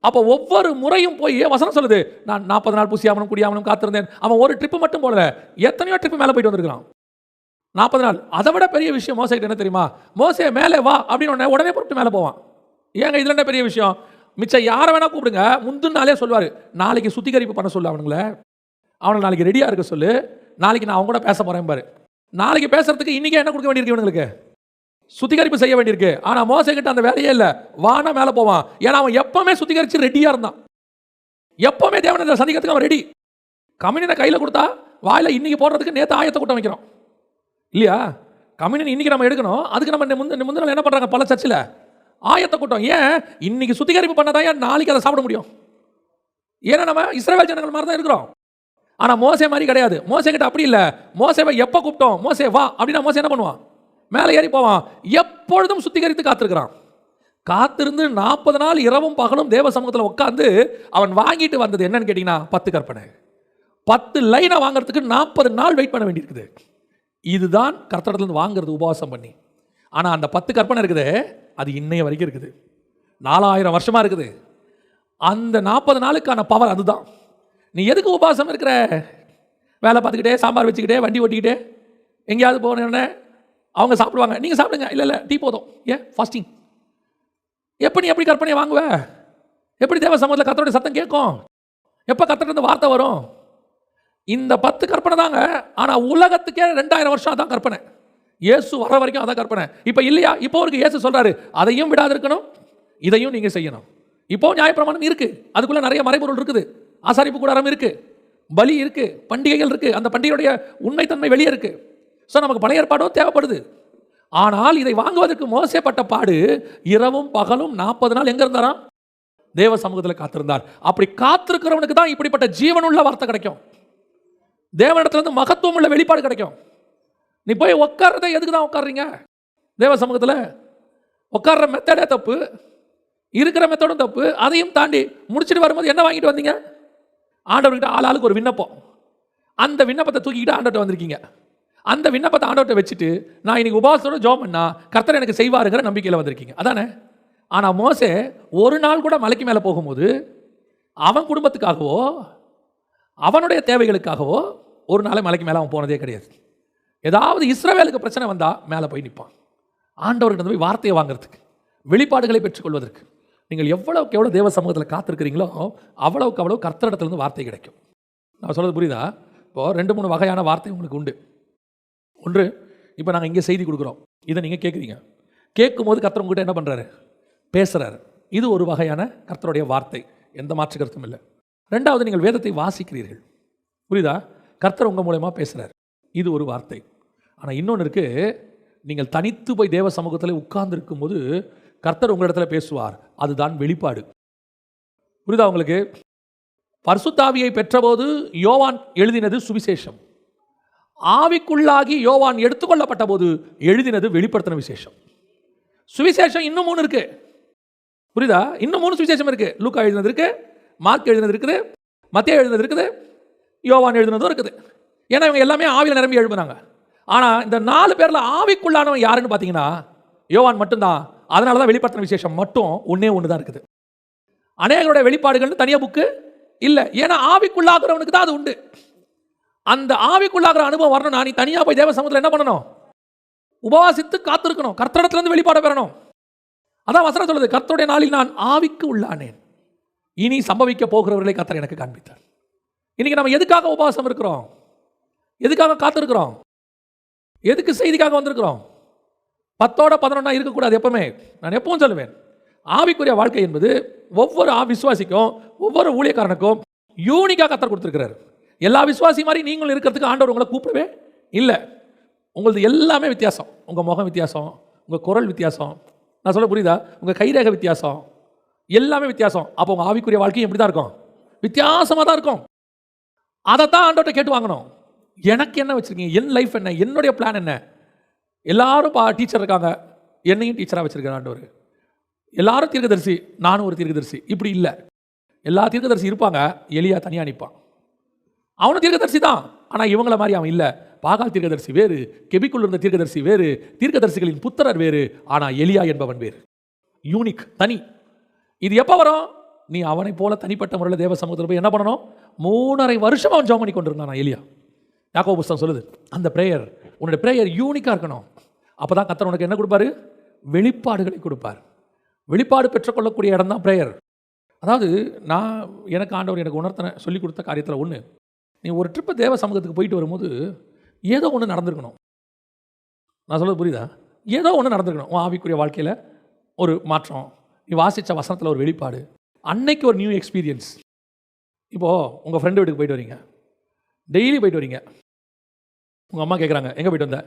அப்போ ஒவ்வொரு முறையும் போய் வசனம் சொல்லுது? நான் நாற்பது நாள் புசியாமலும் குடியாமலும் காத்திருந்தேன். அவன் ஒரு ட்ரிப்பு மட்டும் போடல. எத்தனையோ ட்ரிப்பு மேலே போயிட்டு வந்திருக்கிறான். நாற்பது நாள். அதை விட பெரிய விஷயம் மோசைக்கிட்ட என்ன தெரியுமா? மோசே மேலே வா அப்படின்னு உடனே உடனே புறப்பட்டு மேலே போவான். ஏங்க இதில் என்ன பெரிய விஷயம்? மிச்சம் யாரை வேணால் கூப்பிடுங்க. முந்தின நாளே சொல்லுவார். நாளைக்கு சுத்திகரிப்பு பண்ண சொல்லு அவனுங்கள. அவனை நாளைக்கு ரெடியாக இருக்க சொல்லு. நாளைக்கு நான் அவங்க கூட பேச போகிறேன் பாரு. நாளைக்கு பேசுறதுக்கு இன்றைக்கே என்ன கொடுக்க வேண்டியிருக்கு சுத்திகரிப்பு செய்ய வேண்டியிருக்கு. ஆனால் மோசக்கிட்ட அந்த வேலையே இல்லை. வானா மேலே போவான். ஏன்னா அவன் எப்பவுமே சுத்திகரித்து ரெடியாக இருந்தான். எப்பவுமே தேவனை சந்திக்கிறதுக்கு அவன் ரெடி கம்யூனினை கையில் கொடுத்தா வாயில் இன்னைக்கு போடுறதுக்கு நேற்று ஆயத்தை கூட்டம் வைக்கிறோம். இல்லையா? கம்யூனியன் இன்னைக்கு நம்ம எடுக்கணும். அதுக்கு நம்ம முந்தின முந்தின என்ன பண்ணுறாங்க பல சர்ச்சில். ஆயத்தை கூட்டம். ஏன்? இன்னைக்கு சுத்திகரிப்பு பண்ணாதான் ஏன் நாளைக்கு அதை சாப்பிட முடியும்? ஏன்னா நம்ம இஸ்ரேல் ஜனங்கள் மாதிரி தான் இருக்கிறோம். ஆனால் மோசே மாதிரி கிடையாது. மோசே கிட்ட அப்படி இல்லை. மோசேவை எப்போ கூப்பிட்டோம்? மோசே வா அப்படின்னா மோசே என்ன பண்ணுவான்? மேலே ஏறி போவான். எப்பொழுதும் சுத்திகரித்து காத்திருக்கிறான். காத்திருந்து நாற்பது நாள் இரவும் பகலும் தேவ சமூகத்தில் உட்காந்து அவன் வாங்கிட்டு வந்தது என்னன்னு கேட்டிங்கன்னா பத்து கற்பனை. பத்து லைனை வாங்குறதுக்கு நாற்பது நாள் வெயிட் பண்ண வேண்டியிருக்குது. இதுதான் கர்த்தடத்துலேருந்து வாங்குறது உபவாசம் பண்ணி. ஆனால் அந்த பத்து கற்பனை இருக்குது. அது இன்னைய வரைக்கும் இருக்குது. நாலாயிரம் வருஷமாக இருக்குது. அந்த நாற்பது நாளுக்கான பவர் அதுதான். நீ எதுக்கு உபவாசம் இருக்கிற? வேலை பார்த்துக்கிட்டே சாம்பார் வச்சுக்கிட்டே வண்டி ஓட்டிக்கிட்டே எங்கேயாவது போனோடனே அவங்க சாப்பிடுவாங்க. நீங்கள் சாப்பிடுங்க. இல்லை இல்லை டீ போதும். ஏன்? ஃபாஸ்டிங் எப்போ நீ எப்படி கற்பனையை வாங்குவ? எப்படி தேவ சமூகத்தில் கத்தருடைய சத்தம் கேட்கும்? எப்போ கத்தருந்து வார்த்தை வரும்? இந்த பத்து கற்பனை தாங்க. ஆனால் உலகத்துக்கே ரெண்டாயிரம் வருஷம் அதான் கற்பனை. இயேசு வர வரைக்கும் அதான் கற்பனை. இப்போ இல்லையா? இப்போ அவருக்கு இயேசு சொல்கிறாரு அதையும் விடாது இருக்கணும் இதையும் நீங்கள் செய்யணும். இப்போ நியாயப்பிரமாணம் இருக்குது அதுக்குள்ளே நிறைய மறைபொருள் இருக்குது. ஆசாரிப்பு கூடாரம் இருக்குது பலி இருக்குது பண்டிகைகள் இருக்குது அந்த பண்டிகையுடைய உண்மைத்தன்மை வெளியே இருக்குது ஸோ நமக்கு பழைய ஏற்பாடும் தேவைப்படுது. ஆனால் இதை வாங்குவதற்கு மோசப்பட்ட பாடு இரவும் பகலும் நாற்பது நாள் எங்கே இருந்தாராம்? தேவ சமூகத்தில் காத்திருந்தார். அப்படி காத்திருக்கிறவனுக்கு தான் இப்படிப்பட்ட ஜீவனுள்ள வார்த்தை கிடைக்கும். தேவனிடத்துலேருந்து மகத்துவம் உள்ள வெளிப்பாடு கிடைக்கும். நீ போய் உட்கார்றதை எதுக்கு தான் உட்காடுறீங்க தேவ சமூகத்தில் உட்கார்ற மெத்தடே தப்பு இருக்கிற மெத்தடும் தப்பு அதையும் தாண்டி முடிச்சுட்டு வரும்போது என்ன வாங்கிட்டு வந்தீங்க? ஆண்டவர்கிட்ட ஆள் ஆளுக்கு ஒரு விண்ணப்பம். அந்த விண்ணப்பத்தை தூக்கிக்கிட்டு ஆண்டவர்கிட்ட வந்திருக்கீங்க. அந்த விண்ணப்பத்தை ஆண்டவர்கிட்ட வச்சுட்டு நான் இன்னைக்கு உபாசத்தோட ஜோம் பண்ணா கர்த்தர் எனக்கு செய்வாருங்கிற நம்பிக்கையில் வந்திருக்கீங்க. அதானே? ஆனால் மோசே ஒரு நாள் கூட மலைக்கு மேலே போகும்போது அவன் குடும்பத்துக்காகவோ அவனுடைய தேவைகளுக்காகவோ ஒரு நாள் மலைக்கு மேலே அவன் போனதே கிடையாது. ஏதாவது இஸ்ரவேலுக்கு பிரச்சனை வந்தால் மேலே போய் நிற்பான் ஆண்டவர்கிட்ட போய் வார்த்தையை வாங்குறதுக்கு வெளிப்பாடுகளை பெற்றுக்கொள்வதற்கு. நீங்கள் எவ்வளவுக்கு எவ்வளோ தேவ சமூகத்தில் காத்திருக்கிறீங்களோ அவ்வளவுக்கு அவ்வளோ கர்த்தரிடத்துலேருந்து வார்த்தை கிடைக்கும். நான் சொல்கிறது புரியுதா? இப்போது ரெண்டு மூணு வகையான வார்த்தை உங்களுக்கு உண்டு. ஒன்று இப்போ நாங்கள் இங்கே செய்தி கொடுக்குறோம். இதை நீங்கள் கேட்குறீங்க கேட்கும்போது கர்த்தர் உங்ககிட்ட என்ன பண்ணுறாரு பேசுகிறாரு இது ஒரு வகையான கர்த்தருடைய வார்த்தை. எந்த மாற்று கருத்தும் இல்லை. ரெண்டாவது நீங்கள் வேதத்தை வாசிக்கிறீர்கள். புரியுதா? கர்த்தர் உங்கள் மூலயமா பேசுகிறார் இது ஒரு வார்த்தை. ஆனால் இன்னொன்று இருக்குது நீங்கள் தனித்து போய் தேவ சமூகத்தில் உட்கார்ந்து போது கர்த்தர் உங்களிடத்தில் பேசுவார். அதுதான் வெளிப்பாடு. புரியுதா உங்களுக்கு? பர்சுத்தாவியை பெற்றபோது யோவான் எழுதினது சுவிசேஷம். ஆவிக்குள்ளாகி யோவான் எடுத்துக்கொள்ளப்பட்ட போது எழுதினது வெளிப்படுத்தின விசேஷம். சுவிசேஷம் இன்னும் மூணு இருக்கு. புரியுதா? இன்னும் மூணு சுவிசேஷம் இருக்கு. லூக்கா எழுதினது இருக்கு மார்க் எழுதினது இருக்குது மத்திய எழுதினது இருக்குது யோவான் எழுதினதும் இருக்குது. ஏன்னா இவங்க எல்லாமே ஆவியில் நிரம்பி எழுப்புனாங்க. ஆனால் இந்த நாலு பேரில் ஆவிக்குள்ளானவன் யாருன்னு பார்த்தீங்கன்னா யோவான் மட்டும்தான். அதனால தான் வெளிப்படுத்தின விசேஷம் மட்டும் ஒன்றே ஒன்று தான் இருக்குது. அநேகருடைய வெளிப்பாடுகள்னு தனியாக புக்கு இல்லை. ஏன்னா ஆவிக்குள்ளாகிறவனுக்கு தான் அது உண்டு. அந்த ஆவிக்குள்ளாகிற அனுபவம் வரணும் நான் நீ தனியாக போய் தேவ சமூகத்தில் என்ன பண்ணணும்? உபவாசித்து காத்திருக்கணும். கர்த்தடத்துலேருந்து வெளிப்பாடு வெளிப்பாட பெறணும். அதான் வசனம் சொல்லுது கர்த்தருடைய நாளில் நான் ஆவிக்கு உள்ளானேன். இனி சம்பவிக்க போகிறவர்களை கர்த்தர் எனக்கு காண்பித்தார். இன்னைக்கு நம்ம எதுக்காக உபவாசம் இருக்கிறோம்? எதுக்காக காத்திருக்கிறோம்? எதுக்கு செய்திக்காக வந்திருக்கிறோம்? பத்தோட பதினொன்னா இருக்கக்கூடாது எப்பவுமே. நான் எப்பவும் சொல்லுவேன். ஆவிக்குரிய வாழ்க்கை என்பது ஒவ்வொரு ஆ விசுவாசிக்கும் ஒவ்வொரு ஊழியக்காரனுக்கும் யூனிக்காக கத்தர் கொடுத்துருக்கிறார். எல்லா விசுவாசி மாதிரி நீங்களும் இருக்கிறதுக்கு ஆண்டவர் உங்களை கூப்பிடவே இல்லை. உங்களது எல்லாமே வித்தியாசம். உங்கள் முகம் வித்தியாசம் உங்கள் குரல் வித்தியாசம். நான் சொல்ல புரியுதா? உங்கள் கைரேக வித்தியாசம். எல்லாமே வித்தியாசம். அப்போ உங்கள் ஆவிக்குரிய வாழ்க்கையும் எப்படி தான் இருக்கும். வித்தியாசமாக தான் இருக்கும். அதை தான் ஆண்டவர்கிட்ட கேட்டு வாங்கணும். எனக்கு என்ன வச்சுருக்கீங்க? என் லைஃப் என்ன? என்னுடைய பிளான் என்ன? எல்லாரும் பா டீச்சர் இருக்காங்க. என்னையும் டீச்சராக வச்சுருக்கார் ஆண்டவர். எல்லாரும் தீர்க்கதரிசி நானும் ஒரு தீர்க்கதரிசி. இப்படி இல்லை. எல்லா தீர்க்கதரிசி இருப்பாங்க. எலியா தனியாக நிற்பான் அவனும் தீர்க்கதரிசி தான். ஆனால் இவங்கள மாதிரி அவன் இல்லை. பாகால் தீர்க்கதரிசி வேறு கெபிக்குள் இருந்த தீர்க்கதரிசி வேறு தீர்க்கதரிசிகளின் புத்திரர் வேறு ஆனால் எலியா என்பவன் வேறு. யூனிக் தனி. இது எப்போ வரும்? நீ அவனை போல தனிப்பட்ட முறையில் தேவ சமூகத்தில் போய் என்ன பண்ணணும்? மூணரை வருஷம் அவன் ஜெபம் பண்ணி கொண்டிருந்தான் எலியா. யாக்கோ புஸ்தம் சொல்லுது அந்த ப்ரேயர் உன்னோட ப்ரேயர் யூனிக்காக இருக்கணும். அப்போ தான் கத்தர் உனக்கு என்ன கொடுப்பாரு? வெளிப்பாடுகளை கொடுப்பார். வெளிப்பாடு பெற்றுக்கொள்ளக்கூடிய இடம் தான் ப்ரேயர் அதாவது நான் எனக்கு ஆண்டவர் எனக்கு உணர்த்தனை சொல்லி கொடுத்த காரியத்தில் ஒன்று நீ ஒரு ட்ரிப்பு தேவ சமூகத்துக்கு போயிட்டு வரும்போது ஏதோ ஒன்று நடந்திருக்கணும். நான் சொல்கிறது புரியுதா? ஏதோ ஒன்று நடந்திருக்கணும். உன் ஆவிக்குரிய வாழ்க்கையில் ஒரு மாற்றம். நீ வாசித்த வசனத்தில் ஒரு வெளிப்பாடு. அன்னைக்கு ஒரு நியூ எக்ஸ்பீரியன்ஸ் இப்போது உங்கள் ஃப்ரெண்டு வீட்டுக்கு போயிட்டு வரீங்க. டெய்லி போயிட்டு வரீங்க. உங்கள் அம்மா கேட்குறாங்க எங்கே போயிட்டு வந்த?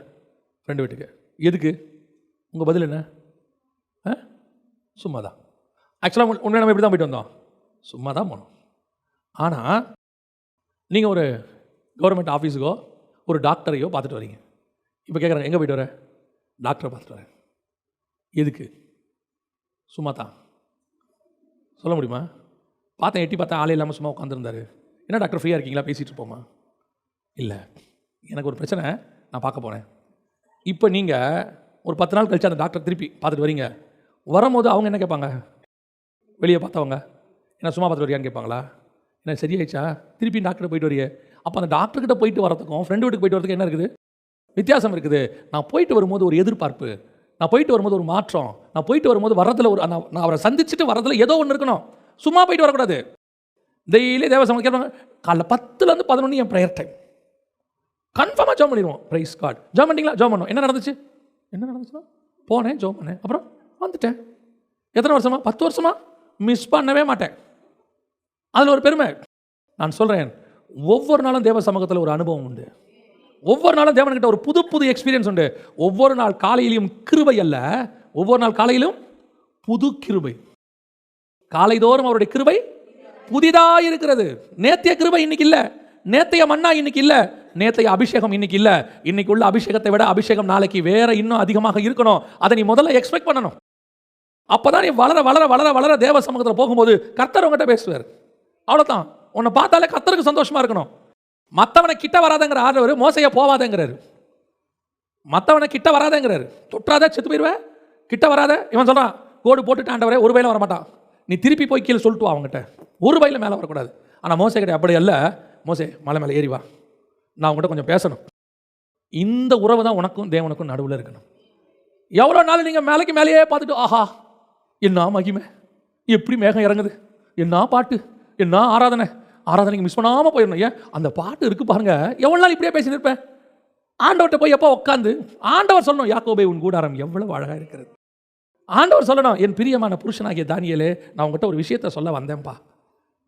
ஃப்ரெண்டு வீட்டுக்கு. எதுக்கு? உங்கள் பதில் என்ன? ஆ? சும்மா தான் ஆக்சுவலாக உண்மையை நம்ம இப்படி தான் போயிட்டு வந்தோம். சும்மா தான் போனோம். ஆனால் நீங்கள் ஒரு கவர்மெண்ட் ஆஃபீஸுக்கோ ஒரு டாக்டரையோ பார்த்துட்டு வரீங்க. இப்போ கேட்குறாங்க எங்கே போயிட்டு வர? டாக்டரை பார்த்துட்டு வரேன். எதுக்கு? சும்மா தான் சொல்ல முடியுமா? பார்த்தேன் எட்டி பார்த்தா ஆளே இல்லாமல் சும்மா உட்காந்துருந்தாரு என்ன டாக்டர் ஃப்ரீயாக இருக்கீங்களா? பேசிகிட்டு இருப்போமா? இல்லை. எனக்கு ஒரு பிரச்சனை நான் பார்க்க போனேன் இப்போ நீங்கள் ஒரு பத்து நாள் கழிச்சு அந்த டாக்டர் திருப்பி பார்த்துட்டு வரீங்க. வரும்போது அவங்க என்ன கேட்பாங்க? வெளியே பார்த்தவங்க என்ன சும்மா பார்த்துட்டு வரியான்னு கேட்பாங்களா? என்ன சரியாயிடுச்சா? திருப்பி டாக்டர் போயிட்டு வரீங்க அப்போ அந்த டாக்டர்கிட்ட போயிட்டு வரதுக்கும் ஃப்ரெண்டு வீட்டுக்கு போயிட்டு வரதுக்கு என்ன இருக்குது? வித்தியாசம் இருக்குது. நான் போயிட்டு வரும்போது ஒரு எதிர்பார்ப்பு நான் போயிட்டு வரும்போது ஒரு மாற்றம் நான் போயிட்டு வரும்போது வரதில் ஒரு நான் நான் அவரை சந்திச்சுட்டு வரதில் ஏதோ ஒன்று இருக்கணும். சும்மா போயிட்டு வரக்கூடாது. டெய்லி தேவசம் கேட்பாங்க காலைல பத்துலேருந்து பதினொன்று என் ப்ரேயர் டைம் கன்ஃபார்மாக ஜாம் பண்ணிடுவோம். ப்ரைஸ் கார்டு ஜாம் பண்ணிங்களா ஜாம் பண்ணோம். என்ன நடந்துச்சு? என்ன நடந்துச்சுன்னா? போனேன் ஜாம் பண்ணேன். அப்புறம் வந்துட்டேன். எத்தனை வருஷமா? பத்து வருஷமா? மிஸ் பண்ணவே மாட்டேன். அதில் ஒரு பெருமை. நான் சொல்கிறேன் ஒவ்வொரு நாளும் தேவ சமூகத்தில் ஒரு அனுபவம் உண்டு. ஒவ்வொரு நாளும் தேவன்கிட்ட ஒரு புது புது எக்ஸ்பீரியன்ஸ் உண்டு. ஒவ்வொரு நாள் காலையிலும் கிருபை அல்ல ஒவ்வொரு நாள் காலையிலும் புது கிருபை. காலைதோறும் அவருடைய கிருபை புதிதாக இருக்கிறது நேத்திய கிருபை இன்னைக்கு இல்லை. நேத்தைய மண்ணா இன்னைக்கு இல்லை. நேற்றைய அபிஷேகம் இன்னைக்கு இல்லை. இன்னைக்கு உள்ள அபிஷேகத்தை விட அபிஷேகம் நாளைக்கு வேற இன்னும் அதிகமாக இருக்கணும். அதை நீ முதல்ல எக்ஸ்பெக்ட் பண்ணணும். அப்போதான் நீ வளர வளர வளர வளர தேவ சமூகத்தில் போகும்போது கர்த்தர் உங்ககிட்ட பேசுவார். அவ்வளோதான் உன்னை பார்த்தாலே கர்த்தருக்கு சந்தோஷமா இருக்கணும். மற்றவனை கிட்ட வராதங்கிற ஆண்டவர் மோசையை போவாதங்கிறாரு. மற்றவனை கிட்ட வராதங்கிறாரு. தொற்றாத செத்து போயிடுவேன் கிட்ட வராத? இவன் சொல்கிறான் கோடு போட்டுட்டு ஆண்டவரே ஒரு வயலில் வரமாட்டான். நீ திருப்பி போய் கீழே சொல்லிட்டு அவங்ககிட்ட ஒரு வயலில் மேலே வரக்கூடாது. ஆனால் மோசை கிடையாது அப்படி அல்ல. மோசே மலை மேலே ஏறி வா. நான் உங்கள்கிட்ட கொஞ்சம் பேசணும். இந்த உறவு தான் உனக்கும் தேவனுக்கும் நடுவில் இருக்கணும். எவ்வளோ நாள் நீங்கள் மேலைக்கு மேலேயே பார்த்துட்டு ஆஹா என்ன மகிமை? எப்படி மேகம் இறங்குது? என்ன பாட்டு? என்ன ஆராதனை? ஆராதனைக்கு மிஸ் பண்ணாமல் போயிடணும். ஏன்? அந்த பாட்டு இருக்கு பாருங்க. எவ்வளோ நாள் இப்படியே பேசின்னு இருப்பேன். ஆண்டவர்கிட்ட போய் எப்போ உட்காந்து ஆண்டவர் சொல்லணும் யாக்கோபே உன் கூடாரம் எவ்வளவு அழகாக இருக்கிறது. ஆண்டவர் சொல்லணும் என் பிரியமான புருஷனாகிய தானியலே நான் உங்ககிட்ட ஒரு விஷயத்த சொல்ல வந்தேன்ப்பா.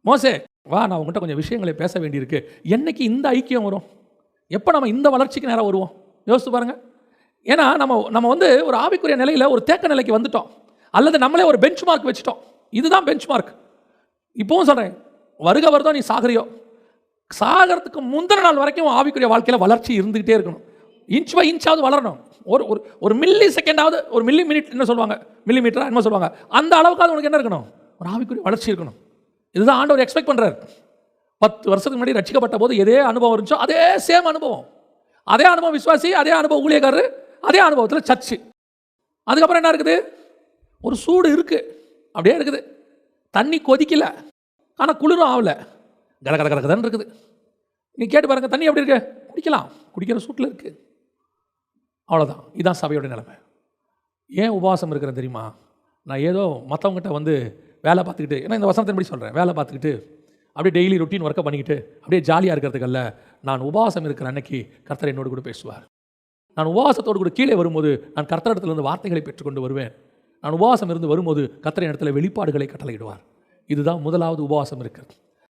மோசே வா நான் உங்ககிட்ட கொஞ்சம் விஷயங்களை பேச வேண்டியிருக்கு. என்னைக்கு இந்த ஐக்கியம் வரும்? எப்போ நம்ம இந்த வளர்ச்சிக்கு நேரம் வருவோம்? யோசித்து பாருங்க. ஏன்னா நம்ம நம்ம வந்து ஒரு ஆவிக்குரிய நிலையில் ஒரு தேக்க நிலைக்கு வந்துட்டோம். அல்லது நம்மளே ஒரு பெஞ்ச் மார்க் வச்சுட்டோம். இதுதான் பெஞ்ச் மார்க் இப்போவும் சொல்கிறேன் வருக வருதோ நீ சாகரியோ சாகிறதுக்கு முந்தின நாள் வரைக்கும் ஆவிக்குரிய வாழ்க்கையில் வளர்ச்சி இருந்துகிட்டே இருக்கணும். இன்ச் பை இன்ச்சாவது வளரணும். ஒரு ஒரு ஒரு மில்லி செகண்டாவது ஒரு மில்லி மினிட் என்ன சொல்லுவாங்க? மில்லி மீட்டரா என்ன சொல்லுவாங்க? அந்த அளவுக்காவது உனக்கு என்ன இருக்கணும்? ஒரு ஆவிக்குரிய வளர்ச்சி இருக்கணும். இதுதான் ஆண்டவர் எக்ஸ்பெக்ட் பண்ணுறாரு பத்து வருஷத்துக்கு முன்னாடி ரட்சிக்கப்பட்ட போது எதே அனுபவம் இருந்துச்சோ அதே சேம் அனுபவம். அதே அனுபவம் விசுவாசி அதே அனுபவம் ஊழியக்காரர் அதே அனுபவத்தில் சர்ச்சு. அதுக்கப்புறம் என்ன இருக்குது? ஒரு சூடு இருக்குது அப்படியே இருக்குது. தண்ணி கொதிக்கல. ஆனால் குளிரும் ஆகல கட கட கட இருக்குது. நீ கேட்டு பாருங்க தண்ணி எப்படி இருக்கு? குடிக்கலாம். குடிக்கிற சூட்டில் இருக்குது அவ்வளோதான் இதுதான் சபையோட நிலைமை. ஏன் உபவாசம் இருக்கிறேன் தெரியுமா? நான் ஏதோ மற்றவங்ககிட்ட வந்து வேலை பார்த்துக்கிட்டு ஏன்னா இந்த வசனத்தின்படி சொல்கிறேன் வேலை பார்த்துக்கிட்டு அப்படியே டெய்லி ரொட்டீன் ஒர்க்கை பண்ணிக்கிட்டு அப்படியே ஜாலியாக இருக்கிறதுக்கல்ல நான் உபவாசம் இருக்கிற அன்னைக்கு கர்த்தர் என்னோடு கூட பேசுவார். நான் உபவாசத்தோடு கூட கீழே வரும்போது நான் கர்த்தரிடத்திலிருந்து வார்த்தைகளை பெற்றுக்கொண்டு வருவேன். நான் உபவாசம் இருந்து வரும்போது கர்த்தர் இடத்துல வெளிப்பாடுகளை கட்டளையிடுவார். இதுதான் முதலாவது உபவாசம் இருக்கிறது.